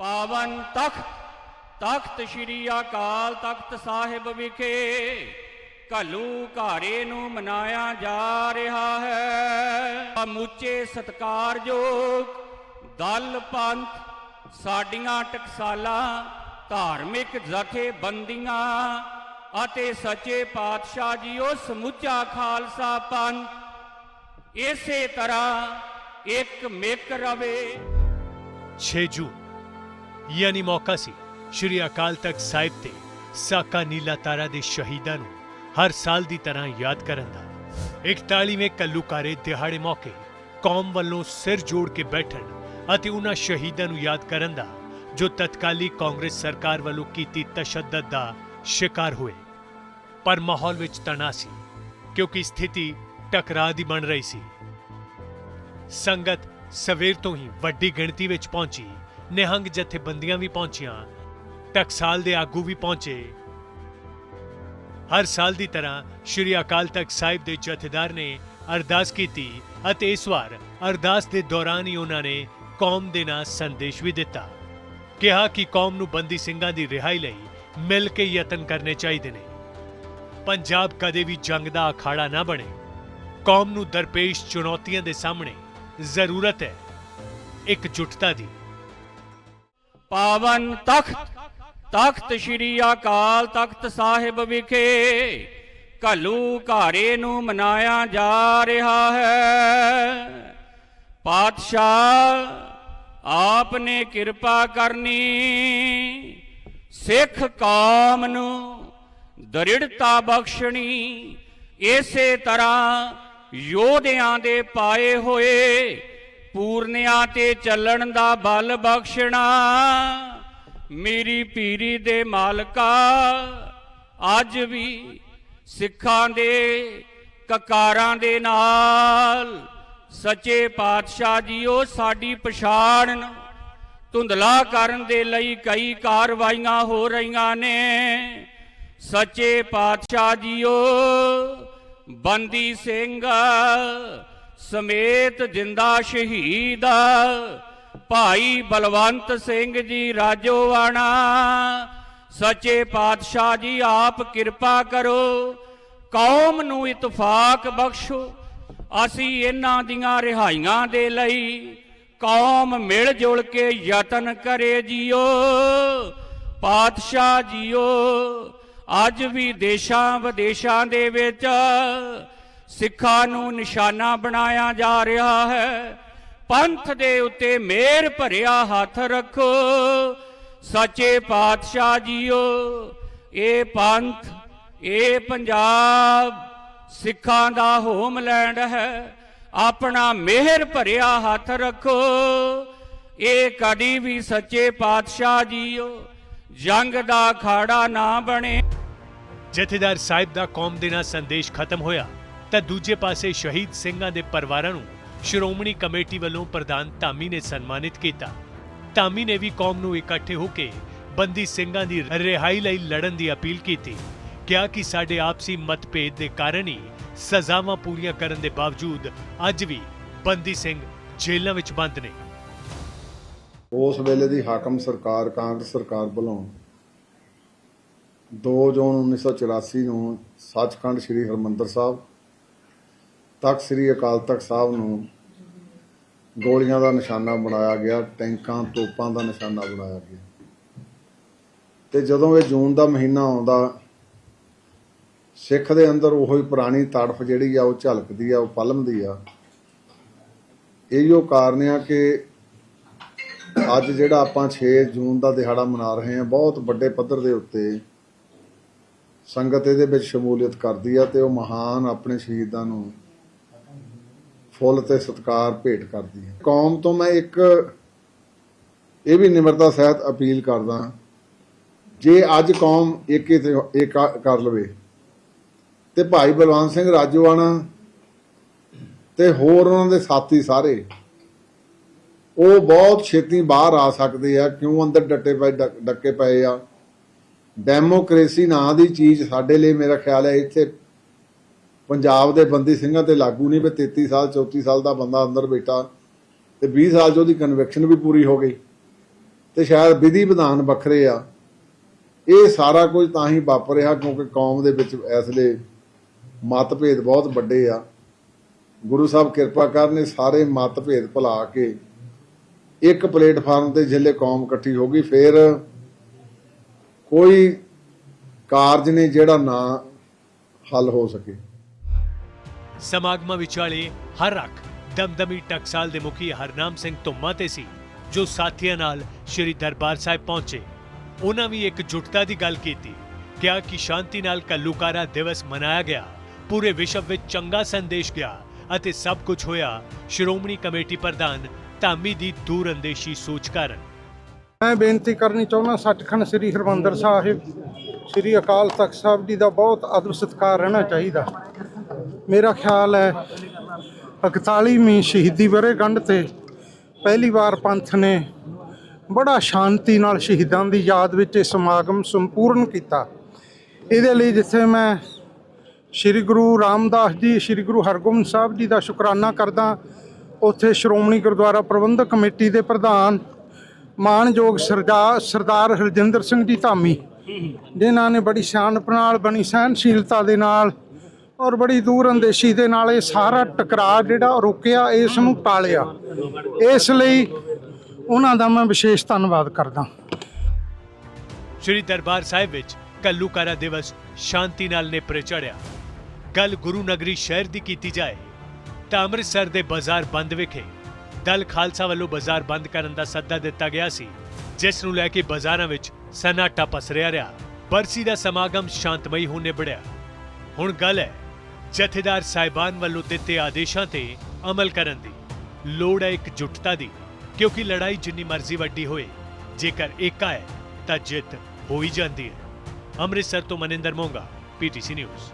ਪਾਵਨ ਤਖਤ ਤਖਤ ਸ੍ਰੀ ਅਕਾਲ ਤਖਤ ਸਾਹਿਬ ਵਿਖੇ ਘੱਲੂ ਘਾਰੇ ਨੂੰ ਮਨਾਇਆ ਜਾ ਰਿਹਾ ਹੈ। ਸਮੁੱਚੇ ਸਤਕਾਰਯੋਗ ਦਲ ਪੰਥ, ਸਾਡੀਆਂ ਟਕਸਾਲਾਂ, ਧਾਰਮਿਕ ਜਥੇਬੰਦੀਆਂ ਅਤੇ ਸੱਚੇ ਪਾਤਸ਼ਾਹ ਜੀਓ ਸਮੁੱਚਾ ਖਾਲਸਾ ਪੰਥ, ਇਸੇ ਤਰ੍ਹਾਂ ਇੱਕ ਮਿਕ ਰਵੇ। 6 ਜੂਨ ਯਾਨੀ ਮੌਕਾ ਸੀ ਸ਼੍ਰੀ ਅਕਾਲ ਤਖਤ ਸਾਹਿਬ ਤੇ ਸਾਕਾ ਨੀਲਾ ਤਾਰਾ ਦੇ ਸ਼ਹੀਦਾਂ ਨੂੰ ਹਰ ਸਾਲ ਦੀ ਤਰ੍ਹਾਂ ਯਾਦ ਕਰਨ ਦਾ। 41ਵੇਂ ਕੱਲੂਕਾਰੇ ਦਿਹਾੜੇ ਮੌਕੇ ਕੌਮ ਵੱਲੋਂ ਸਿਰ ਜੋੜ ਕੇ ਬੈਠਣ ਅਤੇ ਉਹਨਾਂ ਸ਼ਹੀਦਾਂ ਨੂੰ ਯਾਦ ਕਰਨ ਦਾ, ਜੋ ਤਤਕਾਲੀ ਕਾਂਗਰਸ ਸਰਕਾਰ ਵੱਲੋਂ ਕੀਤੀ ਤਸ਼ੱਦਦ ਦਾ ਸ਼ਿਕਾਰ ਹੋਏ। ਪਰ ਮਾਹੌਲ ਵਿੱਚ ਤਣਾਅ ਸੀ, ਕਿਉਂਕਿ ਸਥਿਤੀ ਟਕਰਾਅ ਦੀ ਬਣ ਰਹੀ ਸੀ। ਸੰਗਤ ਸਵੇਰ ਤੋਂ ਹੀ ਵੱਡੀ ਗਿਣਤੀ ਵਿੱਚ ਪਹੁੰਚੀ। ਨਿਹੰਗ ਜਥੇਬੰਦੀਆਂ ਵੀ ਪਹੁੰਚੀਆਂ। ਟਕਸਾਲ ਦੇ ਆਗੂ ਵੀ ਪਹੁੰਚੇ। ਹਰ ਸਾਲ ਦੀ ਤਰ੍ਹਾਂ ਸ਼੍ਰੀ ਅਕਾਲ ਤਖਤ ਸਾਹਿਬ ਦੇ ਜਥੇਦਾਰ ਨੇ ਅਰਦਾਸ ਕੀਤੀ ਅਤੇ ਇਸ ਵਾਰ ਅਰਦਾਸ ਦੇ ਦੌਰਾਨ ਹੀ ਉਹਨਾਂ ਨੇ ਕੌਮ ਦੇ ਨਾਂ ਸੰਦੇਸ਼ ਵੀ ਦਿੱਤਾ। ਕਿਹਾ ਕਿ ਕੌਮ ਨੂੰ ਬੰਦੀ ਸਿੰਘਾਂ ਦੀ ਰਿਹਾਈ ਲਈ ਮਿਲ ਕੇ ਯਤਨ ਕਰਨੇ ਚਾਹੀਦੇ ਨੇ। ਪੰਜਾਬ ਕਦੇ ਵੀ ਜੰਗ ਦਾ ਅਖਾੜਾ ਨਾ ਬਣੇ। ਕੌਮ ਨੂੰ ਦਰਪੇਸ਼ ਚੁਣੌਤੀਆਂ ਦੇ ਸਾਹਮਣੇ ਜ਼ਰੂਰਤ ਹੈ। ਇਕਜੁੱਟਤਾ ਦੀ ਪਾਵਨ ਤਖਤ ਤਖਤ ਸ੍ਰੀ ਅਕਾਲ ਤਖਤ ਸਾਹਿਬ ਵਿਖੇ ਘੱਲੂ ਘਾਰੇ ਨੂੰ ਮਨਾਇਆ ਜਾ ਰਿਹਾ ਹੈ। ਪਾਤਸ਼ਾਹ ਆਪ ਨੇ ਕਿਰਪਾ ਕਰਨੀ, ਸਿੱਖ ਕੌਮ ਨੂੰ ਦ੍ਰਿੜਤਾ ਬਖਸ਼ਣੀ, ਇਸੇ ਤਰ੍ਹਾਂ ਯੋਧਿਆਂ ਦੇ ਪਾਏ ਹੋਏ ਪੂਰਨਿਆਂ ਤੇ ਚੱਲਣ ਦਾ ਬਲ ਬਖਸ਼ਣਾ। ਮੇਰੀ ਪੀਰੀ ਦੇ ਮਾਲਕਾ, ਅੱਜ ਵੀ ਸਿੱਖਾਂ ਦੇ, ਕਕਾਰਾਂ ਦੇ ਨਾਲ। ਸੱਚੇ ਪਾਤਸ਼ਾਹ ਜੀਓ, ਸਾਡੀ ਪਛਾਣ ਨੂੰ ਧੁੰਦਲਾ ਕਰਨ ਦੇ ਲਈ ਕਈ ਕਾਰਵਾਈਆਂ ਹੋ ਰਹੀਆਂ ਨੇ। ਸੱਚੇ ਪਾਤਸ਼ਾਹ ਜੀਓ, ਬੰਦੀ ਸਿੰਘ ਸਮੇਤ ਜਿੰਦਾ ਸ਼ਹੀਦ ਭਾਈ ਬਲਵੰਤ ਸਿੰਘ ਜੀ ਰਾਜੋਆਣਾ ਸੱਚੇ ਪਾਤਸ਼ਾਹ ਜੀ, ਆਪ ਕਿਰਪਾ ਕਰੋ। ਕੌਮ ਨੂੰ ਇਤਫਾਕ ਬਖਸ਼ੋ। ਅਸੀਂ ਇਹਨਾਂ ਦੀਆਂ ਰਿਹਾਈਆਂ ਦੇ ਲਈ ਕੌਮ ਮਿਲ ਜੁਲ ਕੇ ਯਤਨ ਕਰੇ ਜੀਓ। ਪਾਤਸ਼ਾਹ ਜੀਓ, ਅੱਜ ਵੀ ਦੇਸ਼ਾਂ ਵਿਦੇਸ਼ਾਂ ਦੇ ਵਿੱਚ ਸਿੱਖਾਂ ਨੂੰ ਨਿਸ਼ਾਨਾ ਬਣਾਇਆ ਜਾ ਰਿਹਾ ਹੈ। ਪੰਥ ਦੇ ਉੱਤੇ ਮਿਹਰ ਭਰਿਆ ਹੱਥ ਰੱਖੋ। ਸੱਚੇ ਪਾਤਸ਼ਾਹ ਜੀਓ, ਇਹ ਪੰਥ, ਇਹ ਪੰਜਾਬ ਸਿੱਖਾਂ ਦਾ ਹੋਮਲੈਂਡ ਹੈ। ਆਪਣਾ ਮਿਹਰ ਭਰਿਆ ਹੱਥ ਰੱਖੋ। ਇਹ ਕਦੀ ਵੀ ਸੱਚੇ ਪਾਤਸ਼ਾਹ ਜੀਓ, ਜੰਗ ਦਾ ਖਾੜਾ ਨਾ ਬਣੇ। ਜਥੇਦਾਰ ਸਾਹਿਬ ਦਾ ਕੌਮ ਦੇ ਨਾਲ ਸੰਦੇਸ਼ ਖਤਮ ਹੋਇਆ। ਤਾਂ ਦੂਜੇ ਪਾਸੇ ਸ਼ਹੀਦ ਸਿੰਘਾਂ ਦੇ ਪਰਿਵਾਰਾਂ ਨੂੰ ਸ਼੍ਰੋਮਣੀ ਕਮੇਟੀ ਵੱਲੋਂ ਪ੍ਰਧਾਨ ਧਾਮੀ ਨੇ ਸਨਮਾਨਿਤ ਕੀਤਾ। ਧਾਮੀ ਨੇ ਵੀ ਕੌਮ ਨੂੰ ਇਕੱਠੇ ਹੋ ਕੇ ਬੰਦੀ ਸਿੰਘਾਂ ਦੀ ਰਿਹਾਈ ਲਈ ਲੜਨ ਦੀ ਅਪੀਲ ਕੀਤੀ। ਕਿਹਾ ਕਿ ਸਾਡੇ ਆਪਸੀ ਮਤਭੇਦ ਦੇ ਕਾਰਨ ਹੀ ਸਜ਼ਾਵਾਂ ਪੂਰੀਆਂ ਕਰਨ ਦੇ ਬਾਵਜੂਦ ਅੱਜ ਵੀ ਬੰਦੀ ਸਿੰਘ ਜੇਲ੍ਹਾਂ ਵਿੱਚ ਬੰਦ ਨੇ। ਉਸ ਵੇਲੇ ਦੀ ਹਾਕਮ ਸਰਕਾਰ ਕਾਂਗਰਸ ਸਰਕਾਰ ਵੱਲੋਂ 2 ਜੂਨ 1984 ਨੂੰ ਸੱਚਖੰਡ ਸ੍ਰੀ ਹਰਮੰਦਰ ਸਾਹਿਬ ਤਖਤ ਸ੍ਰੀ ਅਕਾਲ ਤਖਤ ਸਾਹਿਬ ਨੂੰ ਗੋਲੀਆਂ ਦਾ ਨਿਸ਼ਾਨਾ ਬਣਾਇਆ ਗਿਆ, ਟੈਂਕਾਂ, ਤੋਪਾਂ ਦਾ ਨਿਸ਼ਾਨਾ ਬਣਾਇਆ ਗਿਆ। ਤੇ ਜਦੋਂ ਇਹ ਜੂਨ ਦਾ ਮਹੀਨਾ ਆਉਂਦਾ, ਸਿੱਖ ਦੇ ਅੰਦਰ ਉਹੀ ਪੁਰਾਣੀ ਤੜਫ ਜਿਹੜੀ ਆ, ਉਹ ਝਲਕਦੀ ਆ, ਉਹ ਪਲਮਦੀ ਆ। ਇਹੋ ਕਾਰਨ ਆ ਕਿ ਅੱਜ ਜਿਹੜਾ ਆਪਾਂ 6 ਜੂਨ ਦਾ ਦਿਹਾੜਾ ਮਨਾ ਰਹੇ ਹਾਂ, ਬਹੁਤ ਵੱਡੇ ਪੱਧਰ ਦੇ ਉੱਤੇ ਸੰਗਤ ਇਹਦੇ ਵਿੱਚ ਸ਼ਮੂਲੀਅਤ ਕਰਦੀ ਆ ਤੇ ਉਹ ਮਹਾਨ ਆਪਣੇ ਸ਼ਹੀਦਾਂ ਨੂੰ ਫੁੱਲ ਤੇ ਸਤਕਾਰ ਭੇਟ ਕਰਦੀ ਹੈ। ਕੌਮ ਤੋਂ ਮੈਂ ਇੱਕ ਇਹ ਵੀ ਨਿਮਰਤਾ ਸਹਿਤ ਅਪੀਲ ਕਰਦਾ ਜੇ ਅੱਜ ਕੌਮ ਏਕੇ ਤੇ ਕਰ ਲਵੇ ਤੇ ਭਾਈ ਬਲਵੰਤ ਸਿੰਘ ਰਾਜੋਆਣਾ ਤੇ ਹੋਰ ਉਹਨਾਂ ਦੇ ਸਾਥੀ ਸਾਰੇ, ਉਹ ਬਹੁਤ ਛੇਤੀ ਬਾਹਰ ਆ ਸਕਦੇ ਆ, ਕਿਉਂ ਅੰਦਰ ਡੱਟੇ ਪਏ ਡੱਕੇ ਪਏ ਆ। ਡੈਮੋਕ੍ਰੇਸੀ ਨਾਂ ਦੀ ਚੀਜ਼ ਸਾਡੇ ਲਈ ਮੇਰਾ ਖਿਆਲ ਹੈ ਇੱਥੇ ਪੰਜਾਬ ਦੇ ਬੰਦੀ ਸਿੰਘਾਂ ਤੇ ਲਾਗੂ ਨਹੀਂ ਵੀ 33 ਸਾਲ 34 ਸਾਲ ਦਾ ਬੰਦਾ ਅੰਦਰ ਬੈਠਾ ਤੇ 20 ਸਾਲ 'ਚ ਉਹਦੀ ਕਨਵੈਕਸ਼ਨ ਵੀ ਪੂਰੀ ਹੋ ਗਈ ਤੇ ਸ਼ਾਇਦ ਵਿਧੀ ਵਿਧਾਨ ਵੱਖਰੇ ਆ। ਇਹ ਸਾਰਾ ਕੁਝ ਤਾਂ ਹੀ ਵਾਪਰ ਰਿਹਾ ਕਿਉਂਕਿ ਕੌਮ ਦੇ ਵਿੱਚ ਇਸ ਵੇਲੇ ਮਤਭੇਦ ਬਹੁਤ ਵੱਡੇ ਆ। ਗੁਰੂ ਸਾਹਿਬ ਕਿਰਪਾ ਕਰਨ ਇਹ ਸਾਰੇ ਮਤਭੇਦ ਭੁਲਾ ਕੇ ਇੱਕ ਪਲੇਟਫਾਰਮ ਤੇ ਜਿੱਲੇ ਕੌਮ ਇਕੱਠੀ ਹੋ ਗਈ, ਫਿਰ ਕੋਈ ਕਾਰਜ ਨੇ ਜਿਹੜਾ ਨਾ ਹੱਲ ਹੋ ਸਕੇ। ਸਮਾਗਮਾਂ ਵਿਚਾਲੇ ਹਰ ਰੱਖ ਦਮਦਮੀ ਟਕਸਾਲ ਦੇ ਮੁਖੀ ਹਰਨਾਮ ਸਿੰਘ ਧੁੰਮਾ ਤੇ ਸੀ, ਜੋ ਸਾਥੀਆਂ ਨਾਲ ਸ੍ਰੀ ਦਰਬਾਰ ਸਾਹਿਬ ਪਹੁੰਚੇ। ਉਹਨਾਂ ਵੀ ਇੱਕ ਜੁਟਤਾ ਦੀ ਗੱਲ ਕੀਤੀ, ਕਿਹਾ ਕਿ ਸ਼ਾਂਤੀ ਨਾਲ ਕੱਲੂਕਾਰਾ ਦਿਵਸ ਮਨਾਇਆ ਗਿਆ, ਪੂਰੇ ਵਿਸ਼ਵ ਵਿੱਚ ਚੰਗਾ ਸੰਦੇਸ਼ ਗਿਆ ਅਤੇ ਸਭ ਕੁਝ ਹੋਇਆ, ਸ਼੍ਰੋਮਣੀ ਕਮੇਟੀ ਪ੍ਰਧਾਨ ਧਾਮੀ ਦੀ ਦੂਰ ਅੰਦੇਸ਼ੀ ਸੋਚ ਕਾਰਨ। ਮੈਂ ਬੇਨਤੀ ਕਰਨੀ ਚਾਹੁੰਦਾ, ਸੱਚਖੰਡ ਸ੍ਰੀ ਹਰਮੰਦਰ ਸਾਹਿਬ, ਸ੍ਰੀ ਅਕਾਲ ਤਖਤ ਸਾਹਿਬ ਜੀ ਦਾ ਬਹੁਤ ਅਦਬ ਸਤਿਕਾਰ ਰਹਿਣਾ ਚਾਹੀਦਾ। ਮੇਰਾ ਖਿਆਲ ਹੈ 41ਵੀਂ ਸ਼ਹੀਦੀ ਵਰ੍ਹੇਗੰਢ ਤੇ ਪਹਿਲੀ ਵਾਰ ਪੰਥ ਨੇ ਬੜਾ ਸ਼ਾਂਤੀ ਨਾਲ ਸ਼ਹੀਦਾਂ ਦੀ ਯਾਦ ਵਿੱਚ ਇਹ ਸਮਾਗਮ ਸੰਪੂਰਨ ਕੀਤਾ। ਇਹਦੇ ਲਈ ਜਿੱਥੇ ਮੈਂ ਸ੍ਰੀ ਗੁਰੂ ਰਾਮਦਾਸ ਜੀ, ਸ੍ਰੀ ਗੁਰੂ ਹਰਗੋਬਿੰਦ ਸਾਹਿਬ ਜੀ ਦਾ ਸ਼ੁਕਰਾਨਾ ਕਰਦਾ, ਉੱਥੇ ਸ਼੍ਰੋਮਣੀ ਗੁਰਦੁਆਰਾ ਪ੍ਰਬੰਧਕ ਕਮੇਟੀ ਦੇ ਪ੍ਰਧਾਨ ਮਾਨਯੋਗ ਸਰਦਾਰ ਸਰਦਾਰ ਹਰਜਿੰਦਰ ਸਿੰਘ ਜੀ ਧਾਮੀ, ਜਿਨ੍ਹਾਂ ਨੇ ਬੜੀ ਸਿਆਣਪ ਨਾਲ ਬਣੀ ਸਹਿਨਸ਼ੀਲਤਾ ਦੇ ਨਾਲ ਔਰ ਬੜੀ ਦੂਰ ਅੰਦੇਸ਼ੀ ਦੇ ਨਾਲ ਇਹ ਸਾਰਾ ਟਕਰਾਅ ਜਿਹੜਾ ਰੋਕਿਆ, ਇਸ ਨੂੰ ਟਾਲਿਆ ਇਸ ਲਈ ਉਹਨਾਂ ਦਾ ਮੈਂ ਵਿਸ਼ੇਸ਼ ਧੰਨਵਾਦ ਕਰਦਾ। ਸ੍ਰੀ ਦਰਬਾਰ ਸਾਹਿਬ ਵਿੱਚ ਕੱਲੂਕਾਰਾ ਦਿਵਸ ਸ਼ਾਂਤੀ ਨਾਲ ਨੇਪਰੇ ਚੜਿਆ ਗੱਲ ਗੁਰੂ ਨਗਰੀ ਸ਼ਹਿਰ ਦੀ ਕੀਤੀ ਜਾਏ, ਤਾਂ ਅੰਮ੍ਰਿਤਸਰ ਦੇ ਬਾਜ਼ਾਰ ਬੰਦ ਵਿਖੇ ਦਲ ਖਾਲਸਾ ਵੱਲੋਂ ਬਾਜ਼ਾਰ ਬੰਦ ਕਰਨ ਦਾ ਸੱਦਾ ਦਿੱਤਾ ਗਿਆ ਸੀ, ਜਿਸ ਨੂੰ ਲੈ ਕੇ ਬਾਜ਼ਾਰਾਂ ਵਿੱਚ ਸਨਾਟਾ ਪਸਰਿਆ ਰਿਹਾ। ਬਰਸੀ ਦਾ ਸਮਾਗਮ ਸ਼ਾਂਤਮਈ ਹੋ ਨਿਬੜਿਆ। ਹੁਣ ਗੱਲ ਹੈ ਜਥੇਦਾਰ ਸਾਹਿਬਾਨ ਵੱਲੋਂ ਦਿੱਤੇ ਆਦੇਸ਼ਾਂ ਤੇ ਅਮਲ ਕਰਨ ਦੀ ਲੋੜ ਹੈ ਇੱਕ ਜੁਟਤਾ ਦੀ, ਕਿਉਂਕਿ ਲੜਾਈ ਜਿੰਨੀ ਮਰਜ਼ੀ ਵੱਡੀ ਹੋਏ, ਜੇਕਰ ਏਕਾ ਹੈ ਤਾਂ ਜਿੱਤ ਹੋ ਹੀ ਜਾਂਦੀ ਹੈ। ਅੰਮ੍ਰਿਤਸਰ ਤੋਂ ਮਨਿੰਦਰ ਮੋਂਗਾ ਪੀਟੀਸੀ ਨਿਊਜ਼।